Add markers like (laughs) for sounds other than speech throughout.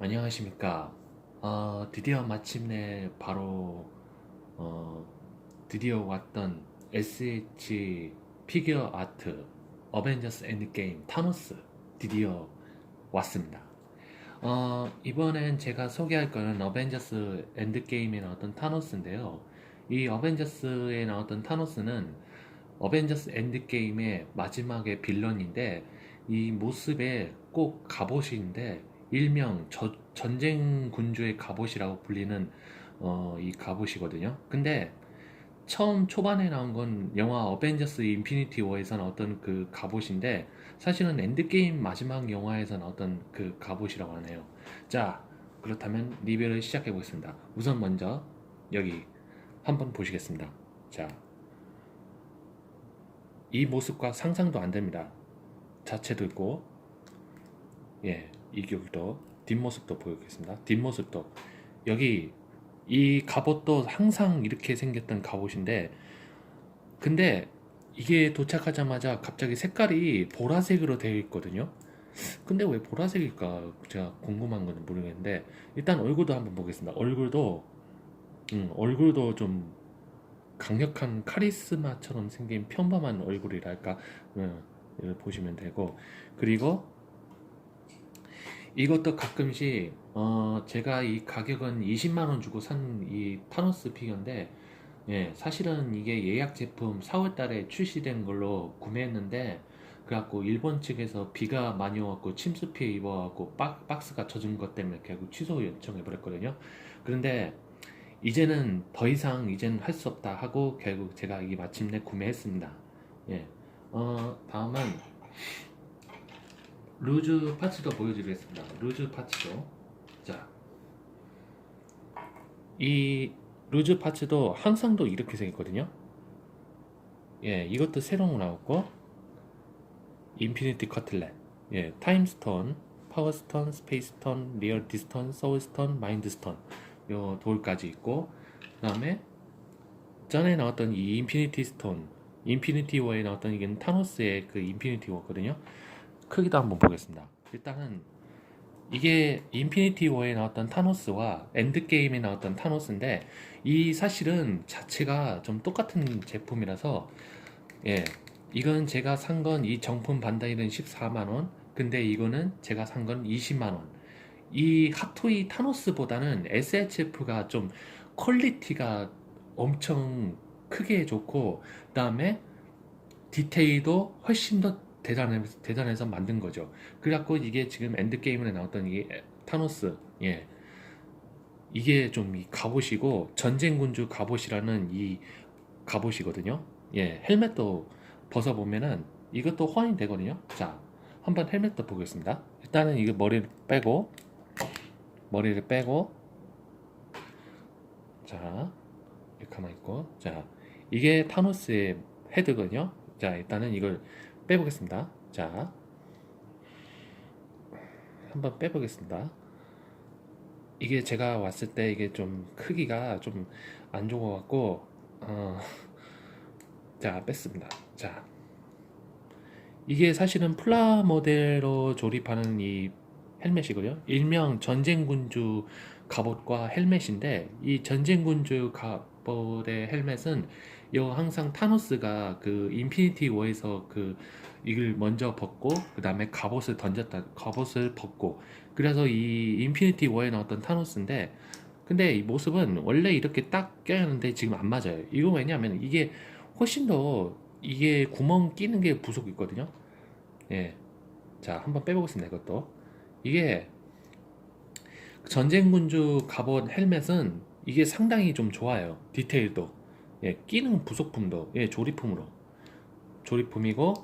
안녕하십니까. 어, 드디어 마침내 바로 어, 드디어 왔던 SH 피규어 아트 어벤져스 엔드게임 타노스 드디어 왔습니다. 어, 이번엔 제가 소개할 거는 어벤져스 엔드게임에 나왔던 타노스인데요. 이 어벤져스에 나왔던 타노스는 어벤져스 엔드게임의 마지막의 빌런인데 이 모습에 꼭 갑옷인데 일명 저- 전쟁 군주의 갑옷이라고 불리는 어, 이 갑옷이거든요. 근데 처음 초반에 나온 건 영화 어벤져스 인피니티 워에서 나왔던 그 갑옷인데 사실은 엔드게임 마지막 영화에서 나왔던 그 갑옷이라고 하네요. 자, 그렇다면 리뷰를 시작해 보겠습니다. 우선 먼저 여기 한번 보시겠습니다. 자, 이 모습과 상상도 안 됩니다. 자체도 있고, 예, 이격도 뒷모습도 보여드리겠습니다. 뒷모습도 여기 이 갑옷도 항상 이렇게 생겼던 갑옷인데, 근데 이게 도착하자마자 갑자기 색깔이 보라색으로 되어 있거든요. 근데 왜 보라색일까? 제가 궁금한 건 모르겠는데 일단 얼굴도 한번 보겠습니다. 얼굴도 음, 얼굴도 좀 강력한 카리스마처럼 생긴 평범한 얼굴이랄까 음, 보시면 되고 그리고 이것도 가끔씩 어, 제가 이 가격은 20만 원 주고 산 이 타노스 피규어인데 예, 사실은 이게 예약 제품 4월 달에 출시된 걸로 구매했는데 그래갖고 일본 측에서 비가 많이 와갖고 침수 피해 입어갖고 박, 박스가 젖은 것 때문에 결국 취소 요청해 버렸거든요. 그런데 이제는 더 이상 이제는 할 수 없다 하고 결국 제가 이 마침내 구매했습니다. 예. 어, 다음은 루즈 파츠도 보여드리겠습니다. 루즈 파츠도. 자. 이 루즈 파츠도 항상도 이렇게 생겼거든요. 예, 이것도 새로운 거 나왔고, 인피니티 커틀렛, 예, 타임스톤, 파워스톤, 스페이스톤, 리얼 디스톤, 소울스톤, 마인드스톤, 요 돌까지 있고, 그 다음에 전에 나왔던 이 인피니티 스톤, 인피니티 워에 나왔던 이게 타노스의 그 인피니티 워거든요. 크기도 한번 보겠습니다. 일단은 이게 인피니티 워에 나왔던 타노스와 엔드게임에 나왔던 타노스인데 이 사실은 자체가 좀 똑같은 제품이라서 예 이건 제가 산 건 이 정품 반다이는 14만 원 근데 이거는 제가 산 건 20만 원 이 핫토이 타노스보다는 SHF가 좀 퀄리티가 엄청 크게 좋고 그 다음에 디테일도 훨씬 더 대단해, 대단해서 만든 거죠. 그래갖고 이게 지금 엔드게임에 나왔던 이게 타노스, 예. 이게 좀 이 갑옷이고, 전쟁군주 갑옷이라는 이 갑옷이거든요. 예, 헬멧도 벗어보면은 이것도 호환이 되거든요. 자, 한번 헬멧도 보겠습니다. 일단은 이거 머리를 빼고, 머리를 빼고, 자, 이렇게 가만 있고, 자, 이게 타노스의 헤드거든요. 자, 일단은 이걸 빼보겠습니다. 자, 한번 빼보겠습니다. 이게 제가 왔을 때 이게 좀 크기가 좀 안 좋아갖고, 어, 자, 뺐습니다. 자, 이게 사실은 플라 모델로 조립하는 이 헬멧이고요. 일명 전쟁군주 갑옷과 헬멧인데, 이 전쟁군주 갑옷의 헬멧은 요 항상 타노스가 그 인피니티 워에서 그 이걸 먼저 벗고 그 다음에 갑옷을 던졌다 갑옷을 벗고. 그래서 이 인피니티 워에 나왔던 타노스인데 근데 이 모습은 원래 이렇게 딱 껴였는데 지금 안 맞아요. 이거 왜냐면 이게 훨씬 더 이게 구멍 끼는 게 부속 있거든요. 예 자 한번 빼보겠습니다 이것도. 이게 전쟁군주 갑옷 헬멧은 이게 상당히 좀 좋아요. 디테일도 예, 끼는 부속품도 예, 조립품으로 조립품이고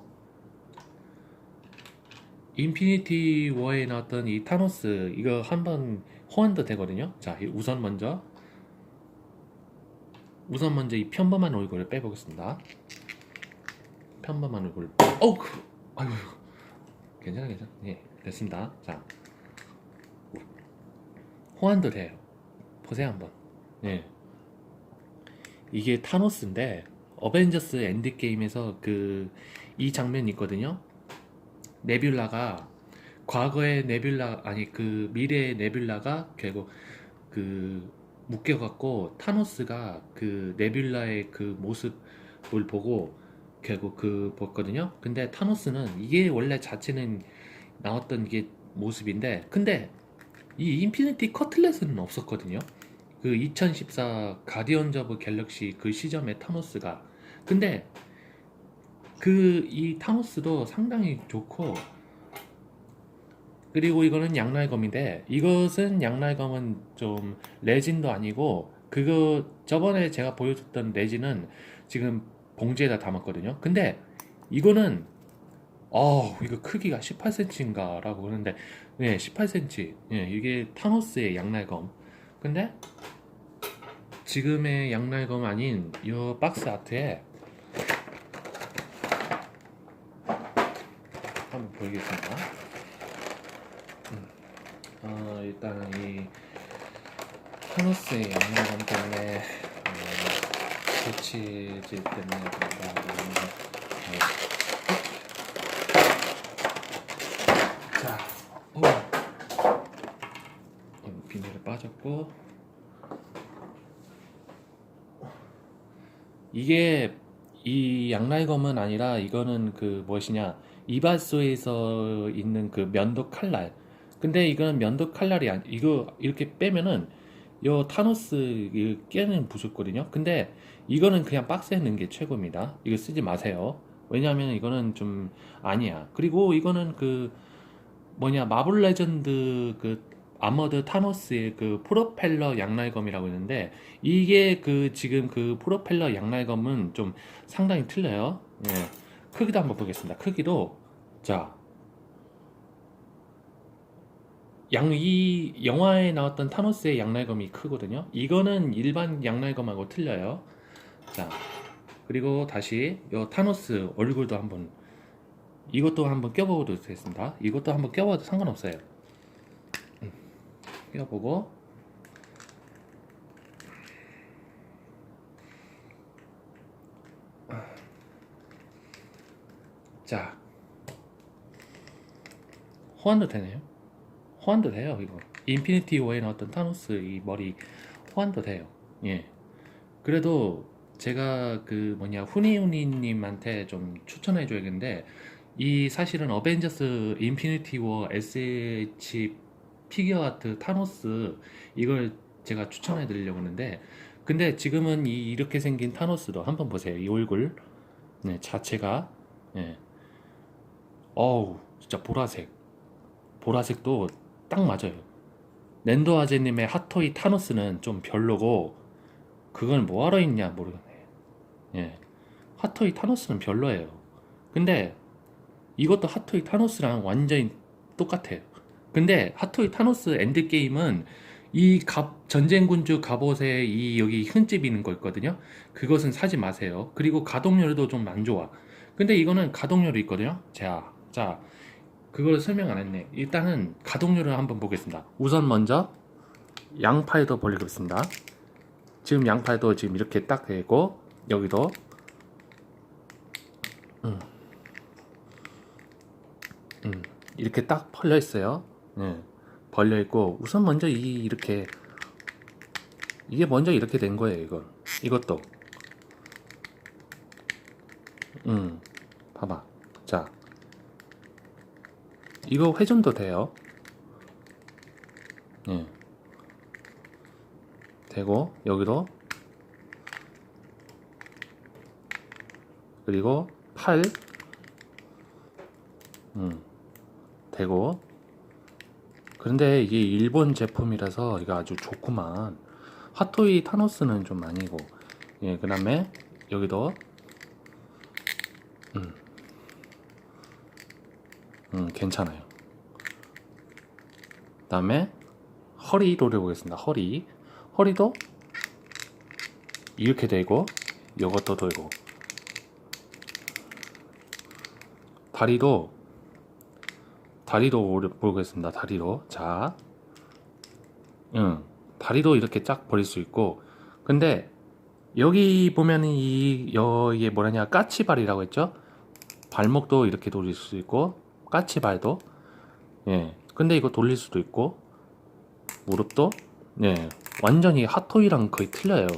인피니티 워에 나왔던 이 타노스 이거 한번 호환도 되거든요. 자, 이 우선 먼저 우선 먼저 이 평범한 얼굴을 빼보겠습니다. 평범한 얼굴. 어우, 그, 아유, 괜찮아, 괜찮아. 예, 됐습니다. 자, 호환도 돼요. 보세요 한번. 예. 이게 타노스인데 어벤져스 엔드게임에서 그 이 장면이 있거든요. 네뷸라가 과거의 네뷸라 아니 그 미래의 네뷸라가 결국 그 묶여갖고 타노스가 그 네뷸라의 그 모습을 보고 결국 그 봤거든요. 근데 타노스는 이게 원래 자체는 나왔던 이게 모습인데 근데 이 인피니티 커틀렛은 없었거든요. 그 2014 가디언즈 오브 갤럭시 그 시점의 타노스가. 근데 그 이 타노스도 상당히 좋고 그리고 이거는 양날 검인데 이것은 양날 검은 좀 레진도 아니고 그거 저번에 제가 보여줬던 레진은 지금 봉지에다 담았거든요. 근데 이거는 어 이거 크기가 18cm인가 라고 그러는데 네 18cm 예, 이게 타노스의 양날검 근데 지금의 양날검 아닌 이 박스 아트에 한번 보이겠습니다. 음. 어, 일단은 이 타노스의 양날검 때문에 어, 고치질 때문에 어. 자, 오. 어, 빠졌고 이게 이 양날검은 아니라 이거는 그 무엇이냐? 이발소에서 있는 그 면도 칼날. 근데 이거는 면도 칼날이 아니 이거 이렇게 빼면은 요 타노스 이 깨는 부수거든요. 근데 이거는 그냥 박스에 넣는 게 최고입니다. 이거 쓰지 마세요. 왜냐하면 이거는 좀 아니야. 그리고 이거는 그 뭐냐? 마블 레전드 그 아머드 타노스의 그 프로펠러 양날검이라고 있는데 이게 그 지금 그 프로펠러 양날검은 좀 상당히 틀려요. 예. 크기도 한번 보겠습니다. 크기도 자. 양, 이 영화에 나왔던 타노스의 양날검이 크거든요. 이거는 일반 양날검하고 틀려요. 자, 그리고 다시 요 타노스 얼굴도 한번 이것도 한번 껴보도 되겠습니다. 이것도 한번 껴봐도 상관없어요. 음, 껴보고 자 호환도 되네요. 호환도 돼요 이거. 인피니티 워에 나왔던 타노스 이 머리 호환도 돼요. 예. 그래도 제가 그 뭐냐 후니후니님한테 좀 추천해 줘야겠는데 이 사실은 어벤져스 인피니티 워 SH 피규어 아트 타노스 이걸 제가 추천해 드리려고 하는데 근데 지금은 이 이렇게 생긴 타노스도 한번 보세요 이 얼굴. 네, 자체가. 예. 어우 진짜 보라색. 보라색도 딱 맞아요. 낸도 아재님의 핫토이 타노스는 좀 별로고 그건 뭐하러 있냐 모르겠네. 예. 핫토이 타노스는 별로예요. 근데 이것도 핫토이 타노스랑 완전히 똑같아요 근데 핫토이 타노스 엔드게임은 이 갑, 전쟁군주 갑옷에 이 여기 흠집 있는 거 있거든요. 그것은 사지 마세요. 그리고 가동률도 좀 안 좋아. 근데 이거는 가동률이 있거든요. 자, 자, 그걸 설명 안 했네. 일단은 가동률을 한번 보겠습니다. 우선 먼저 양팔도 벌리겠습니다. 지금 양팔도 지금 이렇게 딱 되고 여기도 음. 음, 이렇게 딱 벌려 있어요. 예, 벌려 있고 우선 먼저 이 이렇게 이게 먼저 이렇게 된 거예요. 이거 이것도 음 봐봐 자 이거 회전도 돼요. 예. 되고 여기도 그리고 팔 음. 되고 그런데 이게 일본 제품이라서 이거 아주 좋구만. 핫토이 타노스는 좀 아니고. 예 그 다음에 여기도 음, 음 괜찮아요. 그 다음에 허리도 해보겠습니다. 허리. 허리도 이렇게 되고 이것도 되고. 다리도 오래 보겠습니다. 다리도. 자. 응. 다리도 이렇게 쫙 버릴 수 있고. 근데 여기 보면은 이 여기에 뭐라냐 까치발이라고 했죠? 발목도 이렇게 돌릴 수 있고 까치발도 예. 근데 이거 돌릴 수도 있고 무릎도 예. 완전히 핫토이랑 거의 틀려요.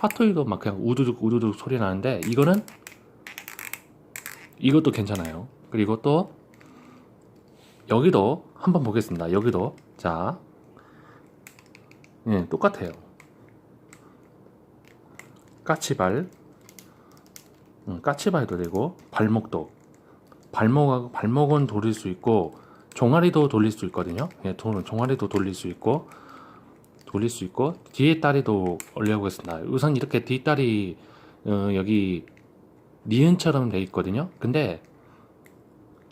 핫토이도 막 그냥 우두둑 우두둑 소리 나는데 이거는 이것도 괜찮아요. 그리고 또 여기도 한번 보겠습니다. 여기도 자, 예, 똑같아요. 까치발, 음, 까치발도 되고 발목도 발목하고 발목은 돌릴 수 있고 종아리도 돌릴 수 있거든요. 예, 도- 종아리도 돌릴 수 있고 돌릴 수 있고 뒤에 다리도 올려보겠습니다. 우선 이렇게 뒷다리 어, 여기 니은처럼 돼 있거든요. 근데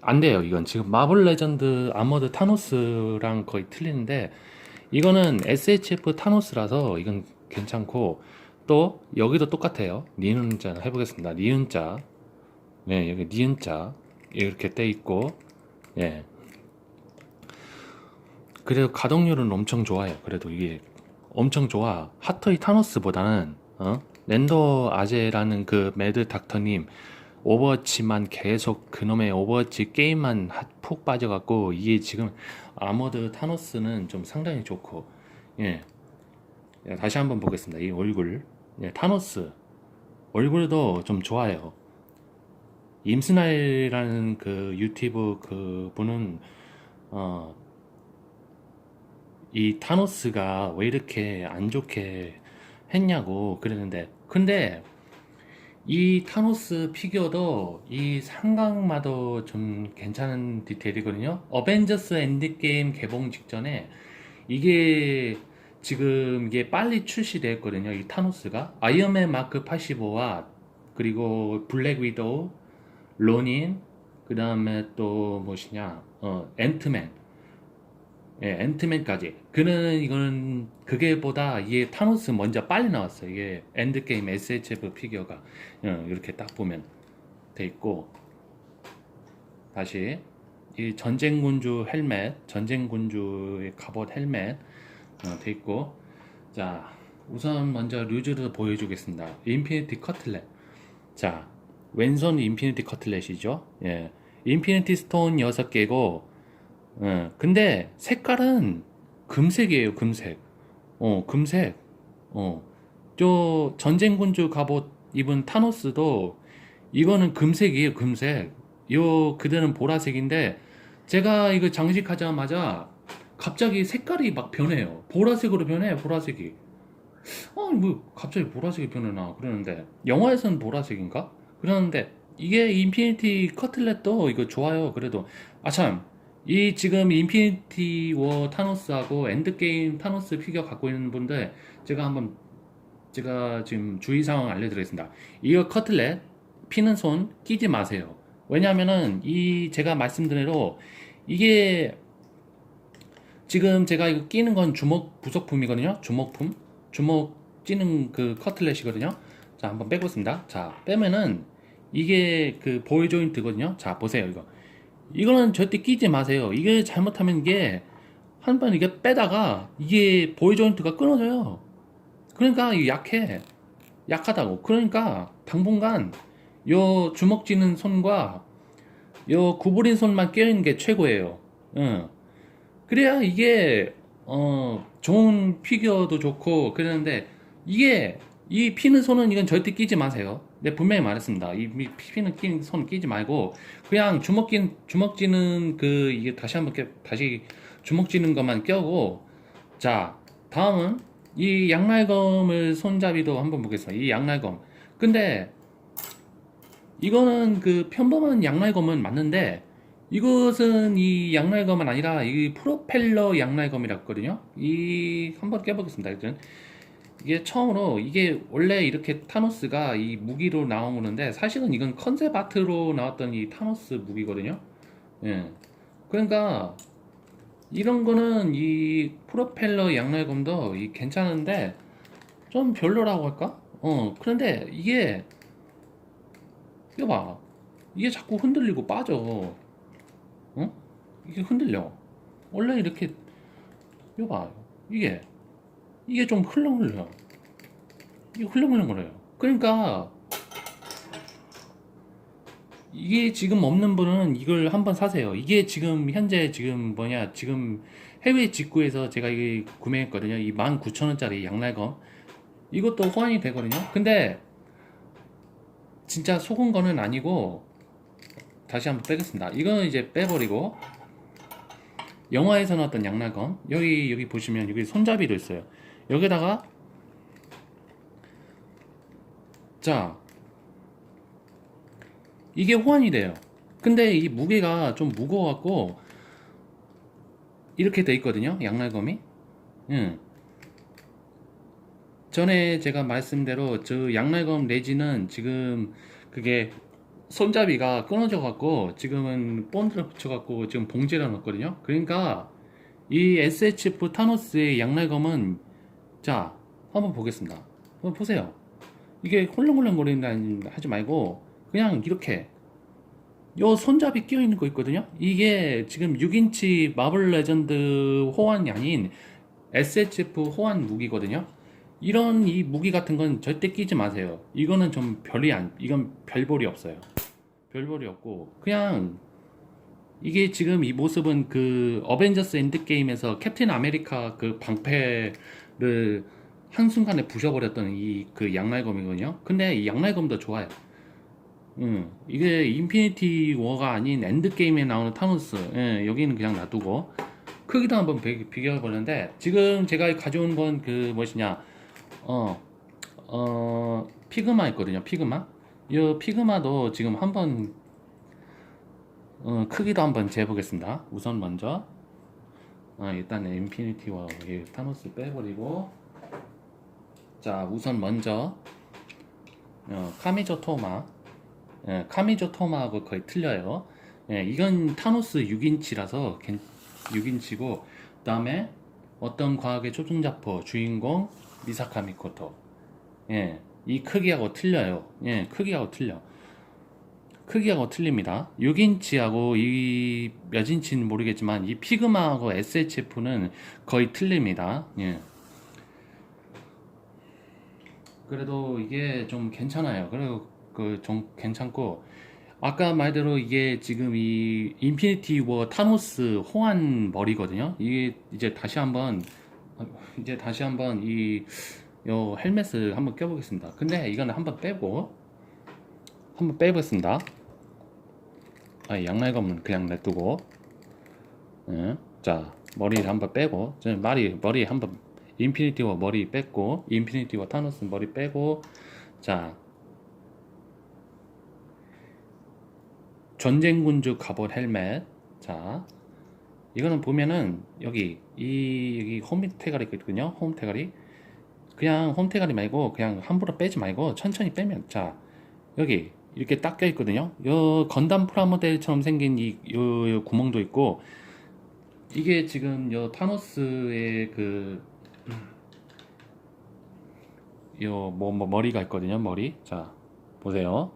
안 돼요. 이건 지금 마블 레전드 아머드 타노스랑 거의 틀리는데 이거는 SHF 타노스라서 이건 괜찮고 또 여기도 똑같아요. 니은자 해보겠습니다. 니은자 네 여기 니은자 이렇게 떼 있고 예 그래도 가동률은 엄청 좋아요. 그래도 이게 엄청 좋아. 핫토이 타노스보다는 어? 랜더 아제라는 그 매드 닥터님 오버워치만 계속 그놈의 오버워치 게임만 하- 푹 빠져갖고 이게 지금 아머드 타노스는 좀 상당히 좋고 예 예, 다시 한번 보겠습니다. 이 얼굴 예, 타노스 얼굴도 좀 좋아요. 임스나일이라는 그 유튜브 그 분은 어, 이 타노스가 왜 이렇게 안 좋게 했냐고 그랬는데 근데 이 타노스 피규어도 이 상강마도 좀 괜찮은 디테일이거든요. 어벤져스 엔드게임 개봉 직전에 이게 지금 이게 빨리 출시됐거든요. 이 타노스가 아이언맨 마크 85와 그리고 블랙 위도우, 로닌, 그 다음에 또 무엇이냐, 어, 앤트맨, 예, 앤트맨까지. 그는 이거는 그게보다 이게 타노스 먼저 빨리 나왔어요. 이게 엔드게임 SHF 피규어가 어, 이렇게 딱 보면 돼 있고 다시 이 전쟁군주 헬멧, 전쟁군주의 갑옷 헬멧 어, 돼 있고 자 우선 먼저 루즈를 보여주겠습니다. 인피니티 커틀렛. 자 왼손 인피니티 커틀렛이죠. 예, 인피니티 스톤 6개고 예, 근데 색깔은 금색이에요, 금색. 어, 금색. 어, 저 전쟁군주 갑옷 입은 타노스도 이거는 금색이에요, 금색. 요 그대는 보라색인데 제가 이거 장식하자마자 갑자기 색깔이 막 변해요. 보라색으로 변해, 보라색이. 아니 뭐 갑자기 보라색이 변해나 그러는데 영화에서는 보라색인가? 그러는데 이게 인피니티 커틀렛도 이거 좋아요. 그래도 아 참 이 지금 인피니티 워 타노스하고 엔드게임 타노스 피규어 갖고 있는 분들 제가 한번 제가 지금 주의사항 알려드리겠습니다. 이거 커틀렛 피는 손 끼지 마세요. 왜냐하면은 이 제가 말씀드린 대로 이게 지금 제가 이거 끼는 건 주먹 부속품이거든요. 주먹품 주먹 찌는 그 커틀렛이거든요. 자 한번 빼보겠습니다. 자 빼면은 이게 그 보이 조인트거든요. 자 보세요 이거. 이거는 절대 끼지 마세요. 이게 잘못하면 이게 한 번 이게 빼다가 이게 보이 조인트가 끊어져요. 그러니까 약해. 약하다고. 그러니까 당분간 요 주먹 쥐는 손과 요 구부린 손만 껴있는 게 최고예요. 응. 그래야 이게 어 좋은 피규어도 좋고 그러는데 이게 이 피는 손은 이건 절대 끼지 마세요. 네 분명히 말했습니다. 이 미- 피는 끼는 손 끼지 말고 그냥 주먹 낀 주먹 쥐는 그 이게 다시 한번 껴, 다시 주먹 쥐는 것만 껴고 자 다음은 이 양날검을 손잡이도 한번 보겠습니다. 이 양날검. 근데 이거는 그 평범한 양날검은 맞는데 이것은 이 양날검은 아니라 이 프로펠러 양날검이라거든요. 이 한번 깨보겠습니다. 일단 이게 처음으로 이게 원래 이렇게 타노스가 이 무기로 나오는데 사실은 이건 컨셉 아트로 나왔던 이 타노스 무기거든요. 예. 그러니까 이런 거는 이 프로펠러 양날검도 이 괜찮은데 좀 별로라고 할까? 어 그런데 이게 이거 봐 이게 자꾸 흔들리고 빠져 어? 이게 흔들려 원래 이렇게 이거 봐 이게 이게 좀 흘렁흘렁 이게 흘렁흘렁거려요 그러니까 이게 지금 없는 분은 이걸 한번 사세요. 이게 지금 현재 지금 뭐냐 지금 해외 직구에서 제가 이게 구매했거든요. 이 19,000원짜리 양날검 이것도 호환이 되거든요. 근데 진짜 속은 거는 아니고 다시 한번 빼겠습니다. 이거는 이제 빼버리고 영화에서 나왔던 양날검 여기 여기 보시면 여기 손잡이도 있어요. 여기다가 자 이게 호환이 돼요. 근데 이 무게가 좀 무거워 갖고 이렇게 돼 있거든요. 양날검이. 응. 전에 제가 말씀대로 저 양날검 레지는 지금 그게 손잡이가 끊어져 갖고 지금은 본드를 붙여 갖고 지금 봉지를 넣었거든요. 그러니까 이 SHF 타노스의 양날검은 자 한번 보겠습니다. 한번 보세요. 이게 홀렁홀렁거리는 하지 말고 그냥 이렇게 요 손잡이 끼어 있는 거 있거든요. 이게 지금 6인치 마블 레전드 호환이 아닌 SHF 호환 무기거든요. 이런 이 무기 같은 건 절대 끼지 마세요. 이거는 좀 별이 안, 이건 별볼이 없어요. 별볼이 없고 그냥 이게 지금 이 모습은 그 어벤져스 엔드게임에서 캡틴 아메리카 그 방패 를 한순간에 부셔버렸던 이 그 양날검이거든요. 근데 이 양날검도 좋아요. 음, 이게 인피니티 워가 아닌 엔드게임에 나오는 타노스. 예, 여기는 그냥 놔두고. 크기도 한번 비, 비교해 보는데, 지금 제가 가져온 건 그, 무엇이냐, 어, 어, 피그마 있거든요, 피그마. 이 피그마도 지금 한번, 어, 크기도 한번 재보겠습니다. 우선 먼저, 어, 일단 인피니티 워, 이 타노스 빼버리고, 자, 우선 먼저, 어, 카미조 토마. 예, 카미조 토마하고 거의 틀려요. 예, 이건 타노스 6인치라서 6인치고 그 다음에 어떤 과학의 초중자포 주인공 미사카 미코토. 예, 이 크기하고 틀려요. 예, 크기하고 틀려. 크기하고 틀립니다. 6인치하고 이 몇 인치는 모르겠지만 이 피그마하고 SHF는 거의 틀립니다. 예. 그래도 이게 좀 괜찮아요. 그리고 그좀 괜찮고 아까 말대로 이게 지금 이 인피니티 워 타노스 호환 머리거든요. 이게 이제 다시 한번 이제 다시 한번 이 요 헬멧을 한번 껴보겠습니다. 근데 이거는 한번 빼고 한번 빼보겠습니다. 아, 양날검은 그냥 냅두고 예. 자 머리를 한번 빼고 저 머리 머리 한번 인피니티 워 머리 뺐고 인피니티 워 타노스 머리 빼고 자 전쟁군주 갑옷 헬멧. 자, 이거는 보면은 여기 이 여기 홈 태가리 있거든요. 홈 태가리. 그냥 홈 태가리 말고 그냥 함부로 빼지 말고 천천히 빼면 자 여기 이렇게 딱 껴 있거든요. 요 건담 프라모델처럼 생긴 이 요, 요 구멍도 있고 이게 지금 요 타노스의 그 요뭐 뭐 머리가 있거든요. 머리. 자 보세요.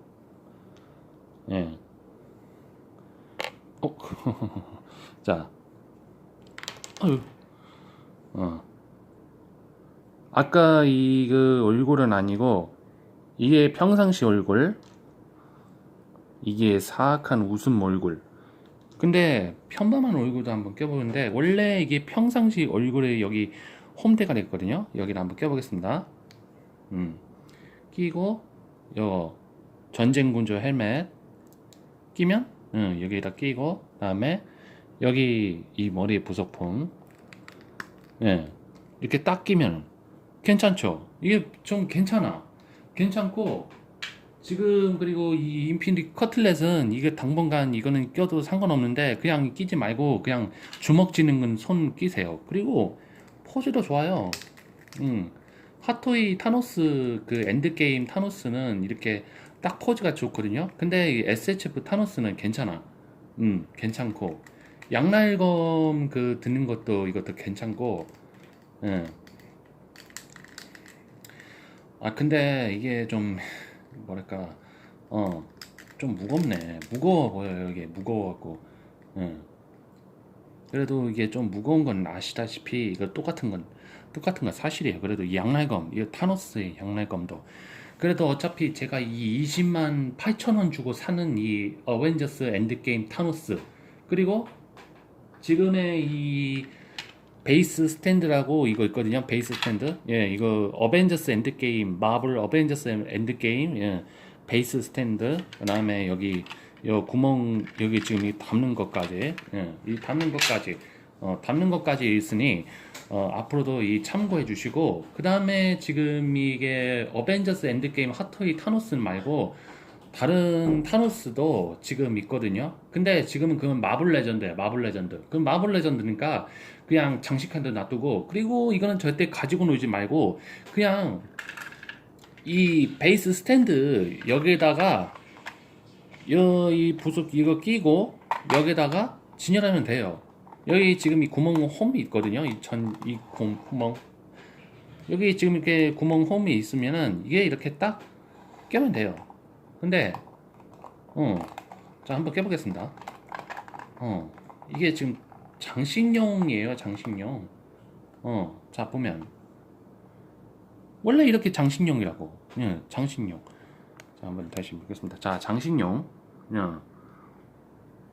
예. 어? (laughs) 자, 아유, 어. 아까 이 그 얼굴은 아니고 이게 평상시 얼굴, 이게 사악한 웃음 얼굴. 근데 평범한 얼굴도 한번 껴보는데 원래 이게 평상시 얼굴에 여기 홈대가 됐거든요. 여기를 한번 껴보겠습니다. 음, 끼고 요 전쟁군주 헬멧 끼면 응, 여기다 끼고 그 다음에 여기 이 머리 부속품 예, 이렇게 딱 끼면 괜찮죠? 이게 좀 괜찮아. 괜찮고 지금 그리고 이 인피니티 커틀렛은 이게 당분간 이거는 껴도 상관없는데 그냥 끼지 말고 그냥 주먹 쥐는 건손 끼세요. 그리고 포즈도 좋아요. 음. 핫토이 타노스 그 엔드게임 타노스는 이렇게 딱 포즈가 좋거든요. 근데 이 SHF 타노스는 괜찮아. 음, 괜찮고 양날검 그 듣는 것도 이것도 괜찮고. 예. 아 근데 이게 좀 뭐랄까 어 좀 무겁네. 무거워 보여요. 이게 무거워갖고. 예. 그래도 이게 좀 무거운 건 아시다시피 이거 똑같은 건 똑같은 건 사실이에요. 그래도 이 양날검, 이 타노스의 양날검도 그래도 어차피 제가 이 20만 8천 원 주고 사는 이 어벤져스 엔드게임 타노스 그리고 지금의 이 베이스 스탠드라고 이거 있거든요. 베이스 스탠드. 예, 이거 어벤져스 엔드게임, 마블 어벤져스 엔드게임, 예, 베이스 스탠드. 그 다음에 여기 요 구멍 여기 지금 이 담는 것까지, 예, 이 담는 것까지, 어, 담는 것까지 있으니 어, 앞으로도 이 참고해 주시고 그 다음에 지금 이게 어벤져스 엔드게임 하트의 타노스 말고 다른 타노스도 지금 있거든요. 근데 지금은 그건 마블 레전드예요. 마블 레전드. 그럼 마블 레전드니까 그냥 장식한 데 놔두고 그리고 이거는 절대 가지고 놀지 말고 그냥 이 베이스 스탠드 여기에다가 여, 이 부속 이거 끼고 여기다가 진열하면 돼요. 여기 지금 이 구멍 홈이 있거든요. 이 전 이 구멍 여기 지금 이렇게 구멍 홈이 있으면은 이게 이렇게 딱 껴면 돼요. 근데 어, 자 한번 껴보겠습니다. 어, 이게 지금 장식용이에요, 장식용. 어, 자 보면 원래 이렇게 장식용이라고. 예, 장식용. 자 한번 다시 보겠습니다. 자 장식용. 예,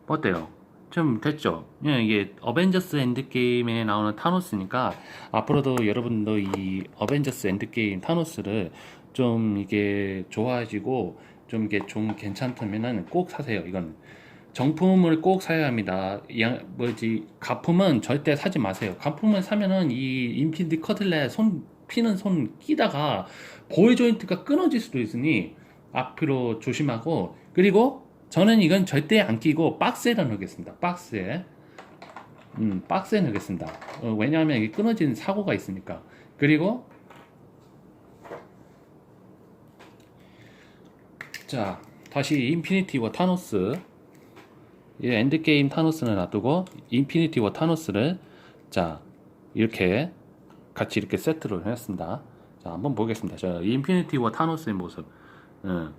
어때요? 좀 됐죠? 예, 이게 어벤져스 엔드게임에 나오는 타노스니까 앞으로도 여러분도 이 어벤져스 엔드게임 타노스를 좀 이게 좋아하시고 좀 이게 좀 괜찮다면은 꼭 사세요. 이건 정품을 꼭 사야 합니다. 양, 뭐지 가품은 절대 사지 마세요. 가품을 사면은 이 인피니티 커틀렛 손 피는 손 끼다가 보이 조인트가 끊어질 수도 있으니 앞으로 조심하고 그리고 저는 이건 절대 안 끼고 박스에 넣겠습니다. 박스에 음 박스에 넣겠습니다. 어, 왜냐하면 이게 끊어지는 사고가 있으니까 그리고 자 다시 인피니티 워 타노스 이 엔드게임 타노스는 놔두고 인피니티 워 타노스를 자 이렇게 같이 이렇게 세트로 했습니다. 자 한번 보겠습니다. 자 인피니티 워 타노스의 모습. 어,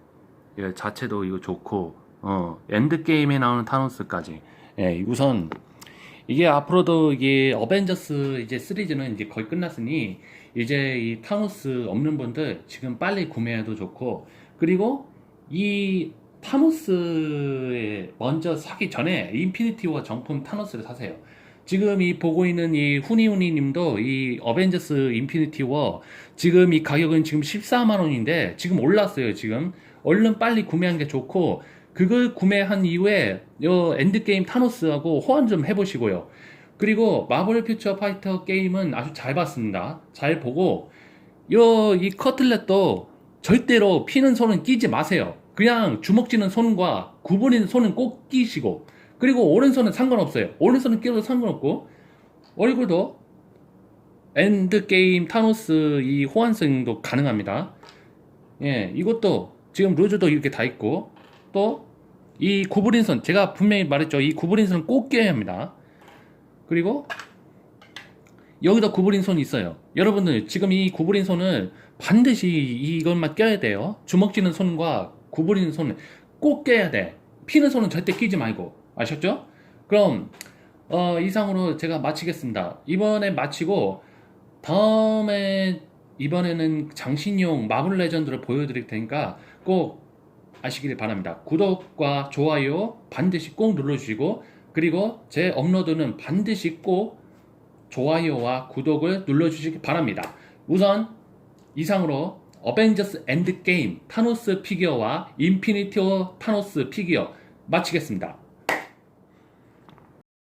이 자체도 이거 좋고 어 엔드게임에 나오는 타노스까지. 예, 우선 이게 앞으로도 이게 어벤져스 이제 시리즈는 이제 거의 끝났으니 이제 이 타노스 없는 분들 지금 빨리 구매해도 좋고 그리고 이 타노스에 먼저 사기 전에 인피니티 워 정품 타노스를 사세요. 지금 이 보고 있는 이 후니후니 님도 이 어벤져스 인피니티 워 지금 이 가격은 지금 14만 원인데 지금 올랐어요, 지금. 얼른 빨리 구매하는 게 좋고 그걸 구매한 이후에 요 엔드게임 타노스하고 호환 좀 해보시고요. 그리고 마블 퓨처 파이터 게임은 아주 잘 봤습니다. 잘 보고 요 이 커틀렛도 절대로 피는 손은 끼지 마세요. 그냥 주먹 쥐는 손과 구부리는 손은 꼭 끼시고 그리고 오른손은 상관없어요. 오른손은 끼어도 상관없고 얼굴도 엔드게임 타노스 이 호환성도 가능합니다. 예, 이것도 지금 루즈도 이렇게 다 있고 또 이 구부린 손 제가 분명히 말했죠. 이 구부린 손은 꼭 껴야 합니다. 그리고 여기다 구부린 손이 있어요. 여러분들 지금 이 구부린 손을 반드시 이것만 껴야 돼요. 주먹 쥐는 손과 구부리는 손은 꼭 껴야 돼. 피는 손은 절대 끼지 말고 아셨죠? 그럼 어, 이상으로 제가 마치겠습니다. 이번에 마치고 다음에 이번에는 장신용 마블 레전드를 보여드릴 테니까 꼭 아시길 바랍니다. 구독과 좋아요 반드시 꼭 눌러주시고 그리고 제 업로드는 반드시 꼭 좋아요와 구독을 눌러주시기 바랍니다. 우선 이상으로 어벤져스 엔드게임 타노스 피규어와 인피니티 워 타노스 피규어 마치겠습니다.